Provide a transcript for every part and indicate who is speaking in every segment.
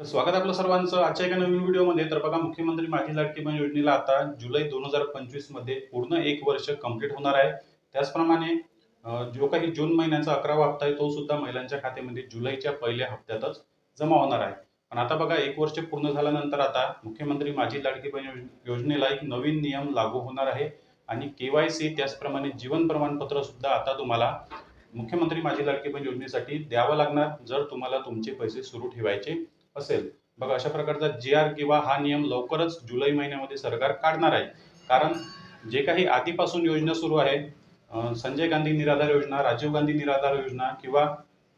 Speaker 1: तर स्वागत आपलं सर्वांचं. आजच्या एका नवीन व्हिडिओमध्ये तर बघा मुख्यमंत्री माझी लाडकी बहीण योजनेला आता जुलै दोन हजार पंचवीसमध्ये पूर्ण एक वर्ष कंप्लीट होणार आहे. त्याचप्रमाणे जो काही जून महिन्याचा अकरावा हप्ता आहे तो सुद्धा महिलांच्या खात्यामध्ये जुलैच्या पहिल्या हप्त्यातच जमा होणार आहे. पण आता बघा एक वर्ष पूर्ण झाल्यानंतर आता मुख्यमंत्री माझी लाडकी बहीण योजनेला एक नवीन नियम लागू होणार आहे. आणि केवायसी त्याचप्रमाणे जीवन प्रमाणपत्र सुद्धा आता तुम्हाला मुख्यमंत्री माझी लाडकी बहीण योजनेसाठी द्यावं लागणार जर तुम्हाला तुमचे पैसे सुरू ठेवायचे. असेल. बघा अशा प्रकारचा जी आर किंवा हा नियम लवकरच जुलै महिन्यामध्ये सरकार काढणार आहे. कारण जे काही आधीपासून योजना सुरू आहे संजय गांधी निराधार योजना राजीव गांधी निराधार योजना किंवा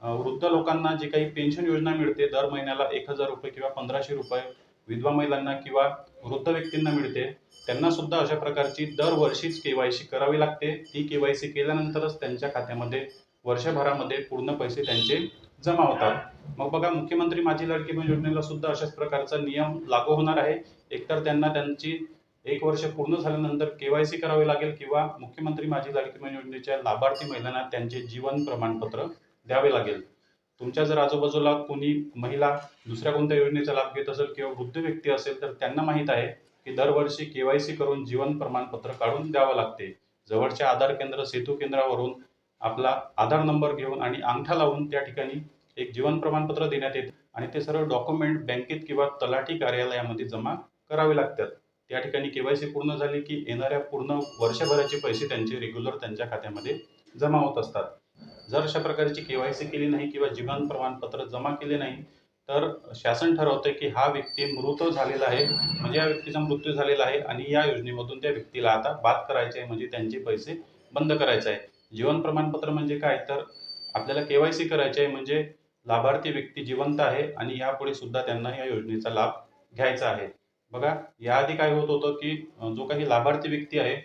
Speaker 1: वृद्ध लोकांना जे काही पेन्शन योजना मिळते दर महिन्याला एक हजार रुपये किंवा पंधराशे रुपये विधवा महिलांना किंवा वृद्ध व्यक्तींना मिळते त्यांना सुद्धा अशा प्रकारची दरवर्षीच केवायसी करावी लागते. ती केवायसी केल्यानंतरच त्यांच्या खात्यामध्ये वर्षभरामध्ये पूर्ण पैसे त्यांचे जमा होतात. मग बघा मुख्यमंत्री माझी लाडकी बहीण योजनेला सुद्धा अशाच प्रकारचा नियम लागू होणार आहे. एकतर त्यांना त्यांची एक वर्ष पूर्ण झाल्यानंतर केवायसी करावी लागेल किंवा मुख्यमंत्री माझी लाडकी बहीण योजनेच्या लाभार्थी महिलांना त्यांचे जीवन प्रमाणपत्र द्यावे लागेल. तुमच्या जर आजूबाजूला कोणी महिला दुसऱ्या कोणत्या योजनेचा लाभ घेत असेल किंवा वृद्ध व्यक्ती असेल तर त्यांना माहीत आहे की दरवर्षी केवायसी करून जीवन प्रमाणपत्र काढून द्यावं लागते. जवळच्या आधार केंद्र सेतू केंद्रावरून आपला आधार नंबर घेऊन आणि अंगठा लावून त्या ठिकाणी एक जीवन प्रमाणपत्र देण्यात येते. आणि ते सर्व डॉक्युमेंट बँकेत किंवा तलाठी कार्यालयामध्ये जमा करावे लागतात. त्या ठिकाणी केवायसी पूर्ण झाली की येणाऱ्या पूर्ण वर्षभराचे पैसे त्यांचे रेग्युलर त्यांच्या खात्यामध्ये जमा होत असतात. जर अशा प्रकारची केवायसी केली नाही किंवा जीवन प्रमाणपत्र जमा केले नाही तर शासन ठरवते की हा व्यक्ती मृत झालेला आहे म्हणजे या व्यक्तीचा मृत्यू झालेला आहे आणि या योजनेमधून त्या व्यक्तीला आता बाद करायचे आहे म्हणजे त्यांचे पैसे बंद करायचे आहे जीवन प्रमाणपत्र म्हणजे काय? तर आपल्याला केवायसी करायचे आहे म्हणजे लाभार्थी व्यक्ती जिवंत आहे आणि यापुढे सुद्धा त्यांना या योजनेचा लाभ घ्यायचा आहे. बघा याआधी काय होत होतं की जो काही लाभार्थी व्यक्ती आहे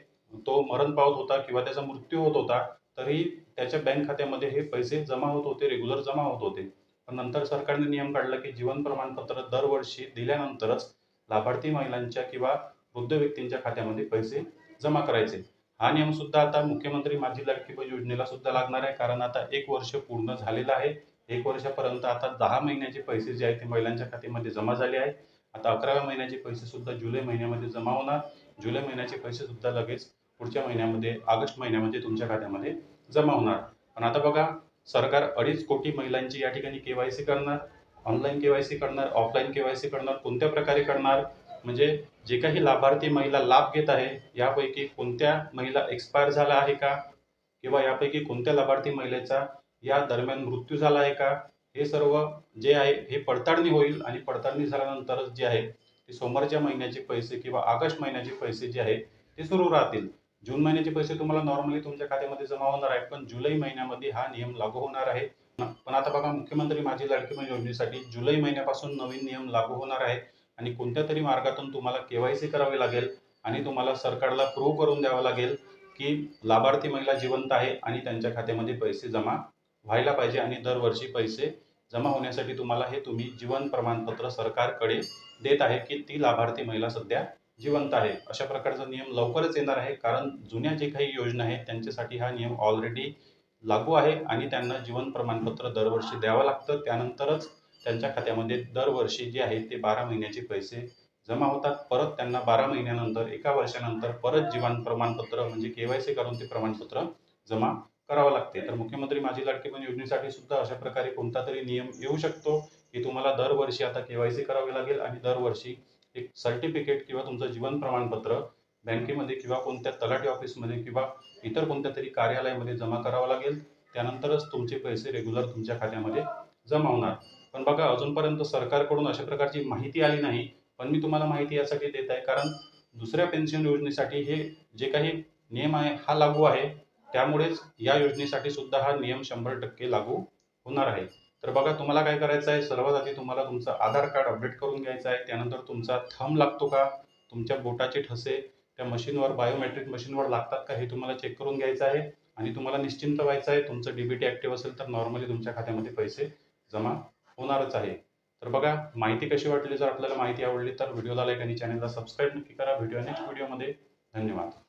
Speaker 1: तो मरण पावत होता किंवा त्याचा मृत्यू होत होता तरी त्याच्या बँक खात्यामध्ये हे पैसे जमा होत होते रेग्युलर जमा होत होते. पण नंतर सरकारने नियम काढला की जीवन प्रमाणपत्र दरवर्षी दिल्यानंतरच लाभार्थी महिलांच्या किंवा वृद्ध व्यक्तींच्या खात्यामध्ये पैसे जमा करायचे. हा नियम सुद्धा आता मुख्यमंत्री माझी लाडकी बहीण योजनेला सुद्धा लागणार आहे. कारण आता एक वर्ष पूर्ण झालेलं आहे. एक वर्षापर्यंत आता दहा महिन्याचे पैसे जे आहेत ते महिलांच्या खात्यामध्ये जमा झाले आहे. आता अकराव्या महिन्याचे पैसे सुद्धा जुलै महिन्यामध्ये जमा होणार. जुलै महिन्याचे पैसे सुद्धा लगेच पुढच्या महिन्यामध्ये ऑगस्ट महिन्यामध्ये तुमच्या खात्यामध्ये जमा होणार. पण आता बघा सरकार अडीच कोटी महिलांची या ठिकाणी केवायसी करणार. ऑनलाईन केवायसी करणार ऑफलाईन केवायसी करणार कोणत्या प्रकारे करणार? म्हणजे जे काही लाभार्थी महिला लाभ घेत आहे यापैकी कोणत्या महिला एक्सपायर झाला आहे का? किंवा यापैकी कोणत्या लाभार्थी महिलेचा या दरम्यान मृत्यू झाला आहे का? हे सर्व जे आहे हे पडताळणी होईल आणि पडताळणी झाल्यानंतरच जे आहे ते सोमवारच्या महिन्याचे पैसे किंवा ऑगस्ट महिन्याचे पैसे जे आहे ते सुरू राहतील. जून महिन्याचे पैसे तुम्हाला नॉर्मली तुमच्या खात्यामध्ये जमा होणार आहेत पण जुलै महिन्यामध्ये हा नियम लागू होणार आहे. पण आता बघा मुख्यमंत्री माझी लाडकी योजनेसाठी जुलै महिन्यापासून नवीन नियम लागू होणार आहे आणि कोणत्या तरी मार्गातून तुम्हाला केवायसी करावी लागेल आणि तुम्हाला सरकारला प्रूव्ह करून द्यावं लागेल की लाभार्थी महिला जिवंत आहे आणि त्यांच्या खात्यामध्ये पैसे जमा व्हायला पाहिजे आणि दरवर्षी पैसे जमा होण्यासाठी तुम्हाला हे तुम्ही जीवन प्रमाणपत्र सरकारकडे देत आहे की ती लाभार्थी महिला सध्या जिवंत आहे. अशा प्रकारचा नियम लवकरच येणार आहे कारण जुन्या जे काही योजना आहेत त्यांच्यासाठी हा नियम ऑलरेडी लागू आहे आणि त्यांना जीवन प्रमाणपत्र दरवर्षी द्यावं लागतं. त्यानंतरच त्यांच्या खात्यामध्ये दरवर्षी जे आहे ते बारा महिन्याचे पैसे जमा होतात. परत त्यांना बारा महिन्यानंतर एका वर्षानंतर परत जीवन प्रमाणपत्र म्हणजे केवायसी करून ते प्रमाणपत्र जमा करावं लागते. तर मुख्यमंत्री माझी लाडकी बहीण योजनेसाठी सुद्धा अशा प्रकारे कोणता तरी नियम येऊ शकतो की तुम्हाला दरवर्षी आता केवायसी करावी लागेल आणि दरवर्षी एक सर्टिफिकेट किंवा तुमचं जीवन प्रमाणपत्र बँकेमध्ये किंवा कोणत्या तलाठी ऑफिसमध्ये किंवा इतर कोणत्या तरी कार्यालयामध्ये जमा करावं लागेल. त्यानंतरच तुमचे पैसे रेग्युलर तुमच्या खात्यामध्ये जमा होणार. पण बघा अजूनपर्यंत सरकारकडून अशा प्रकारची माहिती आली नाही पण मी तुम्हाला माहिती यासाठी देत आहे कारण दुसऱ्या पेन्शन योजनेसाठी हे जे काही नियम आहे हा लागू आहे. त्यामुळेच या योजनेसाठी सुद्धा हा नियम शंभर टक्के लागू होणार आहे. तर बघा तुम्हाला काय करायचं आहे सर्वात आधी तुम्हाला तुमचं आधार कार्ड अपडेट करून घ्यायचं आहे त्यानंतर तुमचा थंब लागतो का तुमच्या बोटाचे ठसे त्या मशीनवर बायोमेट्रिक मशीनवर लागतात का हे तुम्हाला चेक करून घ्यायचं आहे. आणि तुम्हाला निश्चिंत व्हायचं आहे तुमचं डीबीटी ॲक्टिव्ह असेल तर नॉर्मली तुमच्या खात्यामध्ये पैसे जमा होणारच आहे. तर बघा माहिती कशी वाटली जर आपल्याला माहिती आवडली तर व्हिडिओला लाईक आणि चॅनलला सबस्क्राईब नक्की करा. व्हिडिओ नेक्स्ट व्हिडिओमध्ये धन्यवाद.